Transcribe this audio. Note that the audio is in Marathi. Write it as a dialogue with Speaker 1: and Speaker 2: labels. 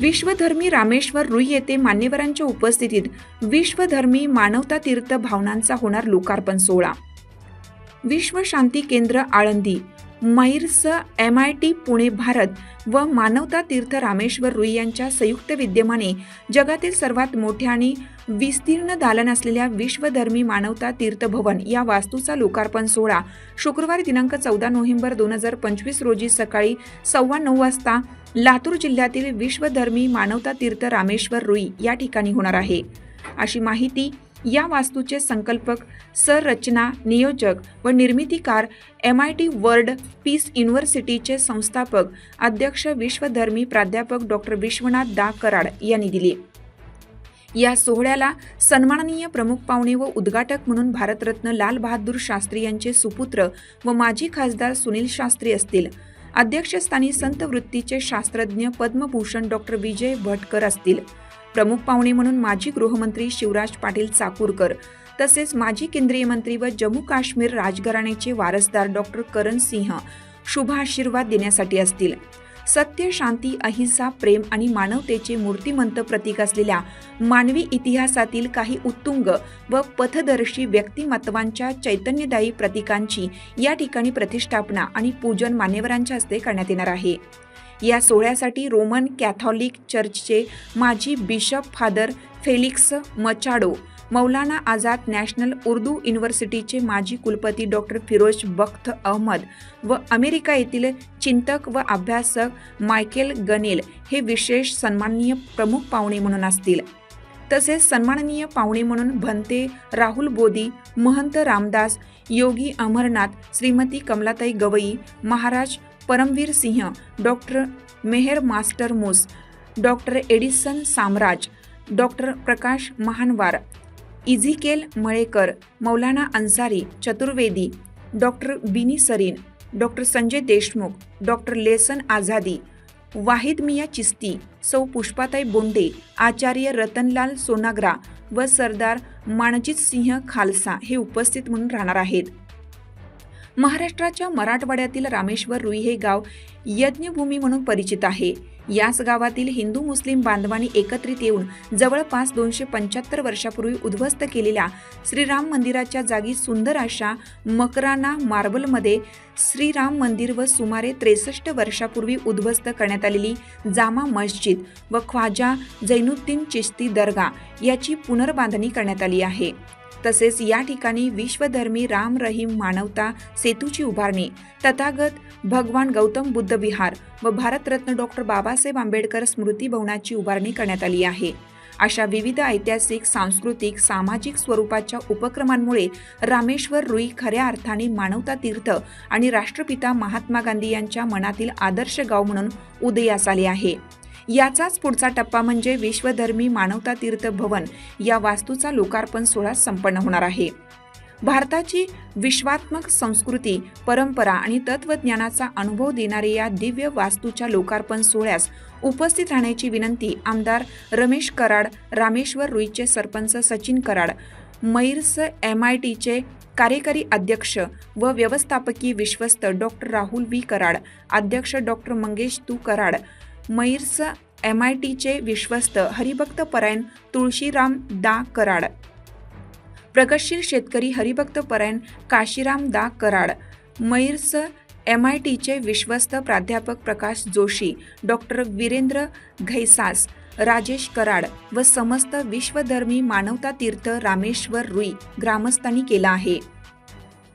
Speaker 1: विश्वधर्मी रामेश्वर रुई येथे मान्यवरांच्या उपस्थितीत विश्वधर्मी मानवता तीर्थ भावनांचा होणार लोकार्पण सोहळा. Vishwa Shanti Kendra Alandi MAEER's M I T Pune Bharat व मानवता तीर्थ रामेश्वर रुई यांच्या संयुक्त विद्यमाने जगातील सर्वात मोठ्या आणि विस्तीर्ण दालन असलेल्या विश्वधर्मी मानवता तीर्थ भवन या वास्तूचा लोकार्पण सोहळा शुक्रवारी दिनांक चौदा नोव्हेंबर दोन हजार पंचवीस रोजी सकाळी सव्वा नऊ वाजता लातूर जिल्ह्यातील विश्वधर्मी मानवता तीर्थ रामेश्वर रुई या ठिकाणी होणार आहे. अशी माहिती या वास्तूचे संकल्पक संरचना नियोजक व निर्मितीकार M I T world peace युनिव्हर्सिटीचे संस्थापक अध्यक्ष विश्वधर्मी प्राध्यापक डॉक्टर विश्वनाथ दा कराड यांनी दिली. या सोहळ्याला सन्माननीय प्रमुख पाहुणे व उद्घाटक म्हणून भारतरत्न लाल बहादूर शास्त्री यांचे सुपुत्र व माजी खासदार सुनील शास्त्री असतील. अध्यक्षस्थानी संत वृत्तीचे शास्त्रज्ञ पद्मभूषण डॉक्टर विजय भटकर असतील. प्रमुख पाहुणे म्हणून माजी गृहमंत्री शिवराज पाटील चाकूरकर तसेच माजी केंद्रीय मंत्री व जम्मू काश्मीर राजघराण्याचे वारसदार डॉक्टर करण सिंह शुभाशीर्वाद देण्यासाठी असतील. सत्य शांती अहिंसा प्रेम आणि मानवतेचे मूर्तिमंत प्रतीक असलेल्या मानवी इतिहासातील काही उत्तुंग व पथदर्शी व्यक्तिमत्वांच्या चैतन्यदायी प्रतीकांची या ठिकाणी प्रतिष्ठापना आणि पूजन मान्यवरांच्या हस्ते करण्यात येणार आहे. या सोहळ्यासाठी रोमन कॅथॉलिक चर्चचे माजी bishop father Felix Machado Maulana Azad national Urdu युनिव्हर्सिटीचे माजी कुलपती डॉक्टर फिरोज बख्त अहमद व अमेरिका येथील चिंतक व अभ्यासक मायकेल गनेल हे विशेष सन्माननीय प्रमुख पाहुणे म्हणून असतील. तसेच सन्माननीय पाहुणे म्हणून Bhante Rahul Bodhi Mahant Ramdas Yogi Amarnath Shrimati Kamalatai Gavai Maharaj Paramvir Singh doctor Mehar Master Moos doctor Edison Samraj doctor Prakash Mahanwar Ezekiel Malekar Maulana Ansari Chaturvedi doctor Bini Sarin doctor Sanjay Deshmukh doctor lesson Azadi Wahid Miya Chishti सौ पुष्पाताई बोंडे आचार्य रतनलाल सोनाग्रा व सरदार माणजित सिंह खालसा हे उपस्थित म्हणून राहणार आहेत. महाराष्ट्राच्या मराठवाड्यातील रामेश्वर रुई हे गाव यज्ञभूमी म्हणून परिचित आहे. याच गावातील हिंदू मुस्लिम बांधवांनी एकत्रित येऊन जवळपास दोनशे पंच्याहत्तर वर्षापूर्वी उद्ध्वस्त केलेल्या श्रीराम मंदिराच्या जागी सुंदर अशा मकराना मार्बलमध्ये श्रीराम मंदिर व सुमारे त्रेसष्ट वर्षापूर्वी उद्ध्वस्त करण्यात आलेली जामा मस्जिद व ख्वाजा जैनुद्दीन चिश्ती दर्गा याची पुनर्बांधणी करण्यात आली आहे. तसेच या ठिकाणी विश्वधर्मी राम रहीम मानवता सेतूची उभारणी तथागत भगवान गौतम बुद्ध विहार व भारतरत्न डॉक्टर बाबासाहेब आंबेडकर स्मृती भवनाची उभारणी करण्यात आली आहे. अशा विविध ऐतिहासिक सांस्कृतिक सामाजिक स्वरूपाच्या उपक्रमांमुळे रामेश्वर रुई खऱ्या अर्थाने मानवता तीर्थ आणि राष्ट्रपिता महात्मा गांधी यांच्या मनातील आदर्श गाव म्हणून उदयास आले आहे. याचाच पुढचा टप्पा म्हणजे विश्वधर्मी मानवता तीर्थ भवन या वास्तूचा लोकार्पण सोहळा संपन्न होणार आहे. भारताची विश्वात्मक संस्कृती परंपरा आणि तत्वज्ञानाचा अनुभव देणाऱ्या या दिव्य वास्तूच्या लोकार्पण सोहळ्यास उपस्थित राहण्याची विनंती आमदार रमेश कराड रामेश्वर रुईचे सरपंच सचिन कराड मैर्स एम आय टीचे कार्यकारी अध्यक्ष व व्यवस्थापकीय विश्वस्त डॉक्टर राहुल व्ही कराड अध्यक्ष doctor Mangesh T Karad MAEER's M I टीचे विश्वस्त हरिभक्त परायण तुळशीराम दा कराड. प्रगतशील शेतकरी हरिभक्त परायण काशीराम दा कराड. मैर्स एम आय टीचे विश्वस्त प्राध्यापक प्रकाश जोशी डॉक्टर वीरेंद्र घैसास राजेश कराड व समस्त विश्वधर्मी मानवता तीर्थ रामेश्वर रुई ग्रामस्थांनी केला आहे.